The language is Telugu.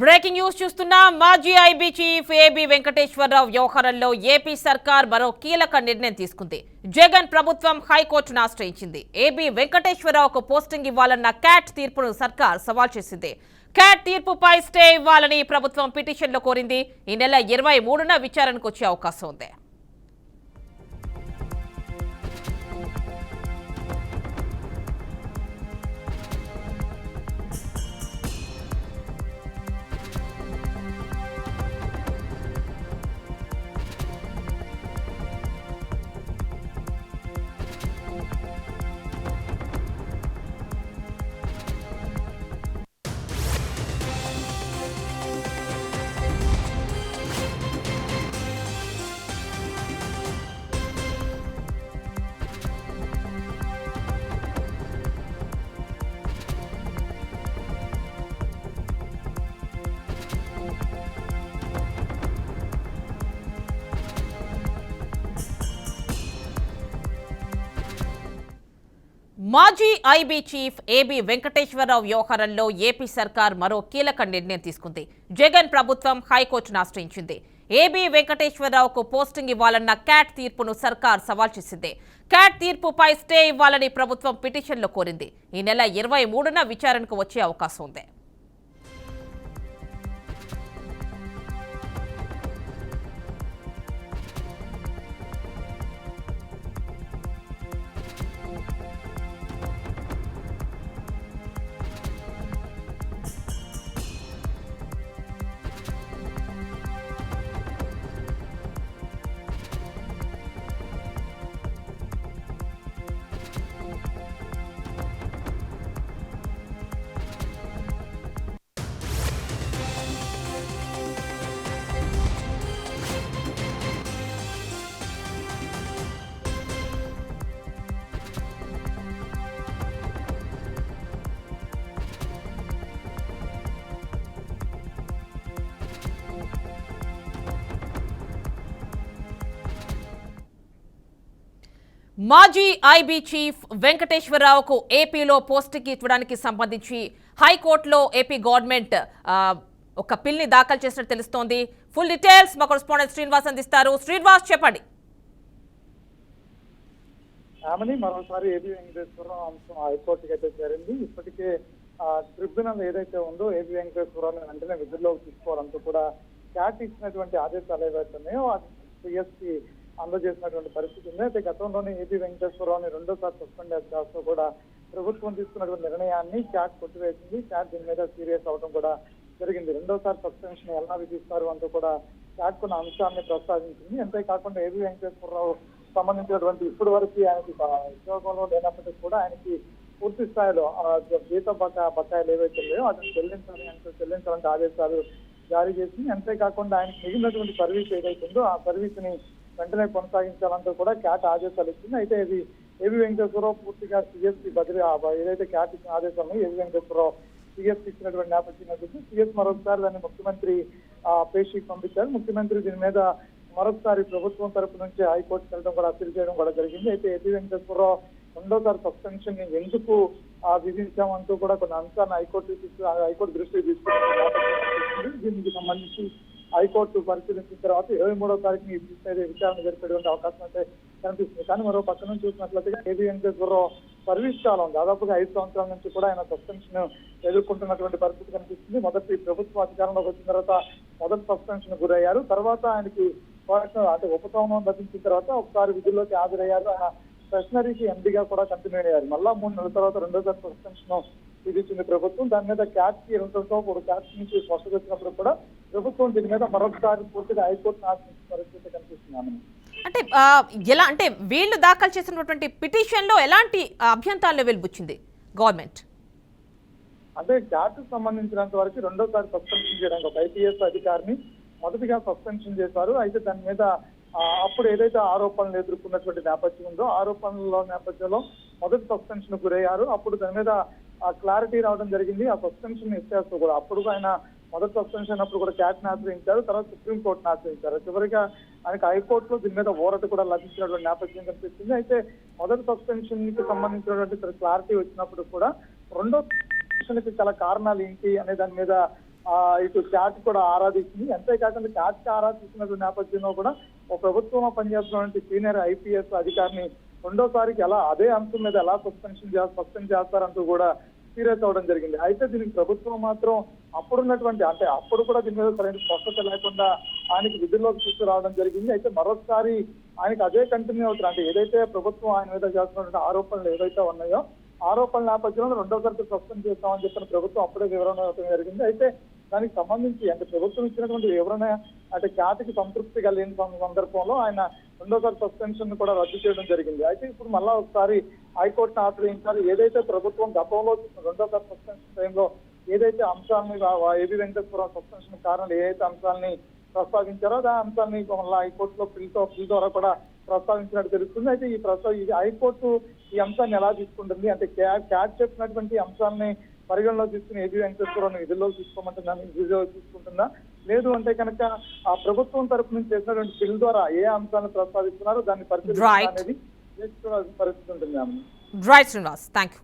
బ్రేకింగ్ న్యూస్ చూస్తున్నా మాజీ ఐబీ చీఫ్ ఏబీ వెంకటేశ్వరరావు వ్యవహారంలో ఏపీ సర్కార్ మరో కీలక నిర్ణయం తీసుకుంది. జగన్ ప్రభుత్వం హైకోర్టును ఆశ్రయించింది. ఏబీ వెంకటేశ్వరరావుకు పోస్టింగ్ ఇవ్వాలన్న క్యాట్ తీర్పును సర్కార్ సవాల్ చేసింది. క్యాట్ తీర్పుపై స్టే ఇవ్వాలని ప్రభుత్వం పిటిషన్లో కోరింది. ఈ నెల ఇరవై మూడున విచారణకు వచ్చే అవకాశం ఉంది. మాజీ ఐబీ చీఫ్ ఏబీ వెంకటేశ్వరరావు వ్యవహారంలో ఏపీ సర్కార్ మరో కీలక నిర్ణయం తీసుకుంది. జగన్ ప్రభుత్వం హైకోర్టును ఆశ్రయించింది ఏబీ వెంకటేశ్వరరావుకు పోస్టింగ్ ఇవ్వాలన్న క్యాట్ తీర్పును సర్కార్ సవాల్ చేసింది. క్యాట్ తీర్పుపై స్టే ఇవ్వాలని ప్రభుత్వం పిటిషన్లో కోరింది. ఈ నెల ఇరవై మూడున విచారణకు వచ్చే అవకాశం ఉంది. మాజీ ఐబీ చీఫ్ వెంకటేశ్వరరావుకు ఏపీలో పోస్టుకి ఇవ్వడానికి సంబంధించి హైకోర్టులో ఏపీ గవర్నమెంట్ ఒక పిల్ని దాఖలు చేసినట్టు తెలుస్తోంది. ఫుల్ డీటెయిల్స్ మా కొరస్పాండెంట్ శ్రీనివాస్ అందిస్తారు. శ్రీనివాస్ చెప్పండి. ఆమెని మరోసారి ఏబీ వెంకటేశ్వరరావు అంశం హైకోర్టుకి అయితే చేరింది. ఇప్పటికే ట్రిబ్యునల్ ఏదైతే ఉందో ఏబీ వెంకటేశ్వరరావు వెంటనే విధుల్లోకి తీసుకోవాలంటూ కూడా క్యాట్ ఇచ్చినటువంటి ఆదేశాలు ఏవైతే ఉన్నాయో సిఎస్కి అందజేసినటువంటి పరిస్థితి ఉంది. అయితే గతంలోనే ఏబీ వెంకటేశ్వరరావుని రెండోసారి సస్పెండ్ చేస్తూ కూడా ప్రభుత్వం తీసుకున్నటువంటి నిర్ణయాన్ని క్యాట్ కొట్టివేసింది. క్యాట్ దీని మీద సీరియస్ అవడం కూడా జరిగింది. రెండోసారి సస్పెన్షన్ ఎలా విధిస్తారు అంటూ కూడా క్యాట్ కొన్ని అంశాన్ని ప్రస్తావించింది. అంతేకాకుండా ఏబీ వెంకటేశ్వరరావు సంబంధించినటువంటి ఇప్పటి వరకు ఆయనకి ఉద్యోగంలో లేనప్పటికీ కూడా ఆయనకి పూర్తి స్థాయిలో జీత బకా బకాయిలు ఏవైతే లేవో అతను చెల్లించాలి అంటే చెల్లించాలంటే ఆదేశాలు జారీ చేసింది. అంతేకాకుండా ఆయనకి మిగిలినటువంటి సర్వీస్ ఏదైతుందో ఆ సర్వీస్ని వెంటనే కొనసాగించాలంటూ కూడా క్యాట్ ఆదేశాలు ఇచ్చింది. అయితే ఇది ఏవి వెంకటేశ్వరరావు పూర్తిగా సిఎస్పి బదిలీ ఏదైతే క్యాట్ ఇచ్చిన ఆదేశాలను ఏవి వెంకటేశ్వరరావు సిఎస్ ఇచ్చినటువంటి నేపథ్యం సిఎస్ మరొకసారి దాన్ని ముఖ్యమంత్రి ఆ పేషీకి పంపించారు. ముఖ్యమంత్రి దీని మీద మరొకసారి ప్రభుత్వం తరపు నుంచి హైకోర్టు వెళ్ళడం కూడా అప్పీల్ చేయడం కూడా జరిగింది. అయితే ఏపీ వెంకటేశ్వరరావు రెండోసారి సస్పెన్షన్ ఎందుకు విధించామంటూ కూడా కొన్ని అంశాన్ని హైకోర్టు హైకోర్టు దృష్టికి తీసుకుని దీనికి సంబంధించి హైకోర్టు పరిశీలించిన తర్వాత ఇరవై మూడో తారీఖు ఈ మీద విచారణ జరిపేటువంటి అవకాశం అయితే కనిపిస్తుంది. కానీ మరో పక్క నుంచి చూసినట్లయితే ఏబీ వెంకటేశ్వరరావు సర్వీస్ కాలం దాదాపుగా ఐదు సంవత్సరాల నుంచి కూడా ఆయన సస్పెన్షన్ ఎదుర్కొంటున్నటువంటి పరిస్థితి కనిపిస్తుంది. మొదటి ప్రభుత్వ అధికారంలోకి వచ్చిన తర్వాత మొదటి సస్పెన్షన్ గురయ్యారు. తర్వాత ఆయనకి అంటే ఉపశమనం లభించిన తర్వాత ఒకసారి విధుల్లోకి హాజరయ్యారు. ఆయన స్టేషనరీకి ఎంపీగా కూడా కంటిన్యూ అయ్యారు మళ్ళా మూడు నెలల తర్వాత రెండోసారి సస్పెన్షన్ విధించింది ప్రభుత్వం. దాని మీద క్యాట్కి రెండోతో ఒక క్యాట్ నుంచి స్పష్టత వచ్చినప్పుడు కూడా ప్రభుత్వం దీని మీద మరొకసారి పూర్తిగా హైకోర్టును ఆశ్రయించిన పరిస్థితి కనిపిస్తుంది ఆమె. అంటే ఎలా అంటే వీళ్ళు దాఖలు చేసినటువంటి పిటిషన్లో ఎలాంటి అభ్యంతరాలు వెలుబుచ్చింది గవర్నమెంట్? అంటే క్యాట్ సంబంధించినంత వరకు రెండోసారి సస్పెన్షన్ చేయడానికి ఒక ఐపీఎస్ అధికారిని మొదటిగా సస్పెన్షన్ చేశారు. అయితే దాని మీద అప్పుడు ఏదైతే ఆరోపణలు ఎదుర్కొన్నటువంటి నేపథ్యం ఉందో ఆరోపణల నేపథ్యంలో మొదటి సస్పెన్షన్ గురయ్యారు. అప్పుడు దాని మీద ఆ క్లారిటీ రావడం జరిగింది. ఆ సస్పెన్షన్ ఇచ్చేస్తూ కూడా అప్పుడు ఆయన మొదటి సస్పెన్షన్ అప్పుడు కూడా క్యాట్ని ఆశ్రయించారు తర్వాత సుప్రీం కోర్టును ఆశ్రయించారు చివరిగా ఆయనకు హైకోర్టులో దీని మీద ఊరట కూడా లభించినటువంటి నేపథ్యం కనిపిస్తుంది. అయితే మొదటి సస్పెన్షన్కి సంబంధించినటువంటి క్లారిటీ వచ్చినప్పుడు కూడా రెండో సస్పెన్షన్కి చాలా కారణాలు ఏంటి అనే దాని మీద ఇటు క్యాట్ కూడా ఆరాధించింది అంతేకాకుండా క్యాట్కి నేపథ్యంలో కూడా ఒక ప్రభుత్వంలో పనిచేస్తున్నటువంటి సీనియర్ ఐపీఎస్ అధికారిని రెండోసారికి ఎలా అదే అంశం మీద ఎలా సస్పెన్షన్ సస్పెండ్ చేస్తారంటూ కూడా సీరియస్ అవ్వడం జరిగింది. అయితే దీనికి ప్రభుత్వం మాత్రం అప్పుడున్నటువంటి అంటే అప్పుడు కూడా దీని మీద సరైన స్పష్టత లేకుండా ఆయనకి విధుల్లోకి తీసుకురావడం జరిగింది. అయితే మరోసారి ఆయనకి అదే కంటిన్యూ అవుతుంది అంటే ఏదైతే ప్రభుత్వం ఆయన మీద చేస్తున్నటువంటి ఆరోపణలు ఏవైతే ఉన్నాయో ఆరోపణల నేపథ్యంలో రెండోసారి సస్పెండ్ చేస్తామని చెప్పిన ప్రభుత్వం అప్పుడే వివరణ జరిగింది. అయితే దానికి సంబంధించి అంటే ప్రభుత్వం ఇచ్చినటువంటి వివరణ అంటే ఖ్యాతికి సంతృప్తి కలిగిన సందర్భంలో ఆయన రెండోసారి సస్పెన్షన్ కూడా రద్దు చేయడం జరిగింది. అయితే ఇప్పుడు మళ్ళా ఒకసారి హైకోర్టును ఆశ్రయించాలి. ఏదైతే ప్రభుత్వం గతంలో రెండోసారి సస్పెన్షన్ టైంలో ఏదైతే అంశాలని ఏబి వెంకటేశ్వరరావు సస్పెన్షన్ కారణాలు ఏదైతే అంశాలని ప్రస్తావించారో ఆ అంశాన్ని మళ్ళీ హైకోర్టులో పిల్తో పిల్ ద్వారా కూడా ప్రస్తావించినట్టు తెలుస్తుంది. అయితే ఈ ప్రస్తావ ఈ హైకోర్టు ఈ అంశాన్ని ఎలా తీసుకుంటుంది? అంటే క్యాట్ చెప్పినటువంటి అంశాలని పరిగణలో తీసుకుని ఏబి వెంకటేశ్వరరావు విధుల్లోకి తీసుకోమంటుందా విధుల్లోకి తీసుకుంటుందా లేదు అంటే కనుక ఆ ప్రభుత్వం తరపు నుంచి చేసినటువంటి బిల్ ద్వారా ఏ అంశాలను ప్రస్తావిస్తున్నారో దాన్ని పరిస్థితి ఉంటుంది రైట్ శ్రీనివాస్ థ్యాంక్ యూ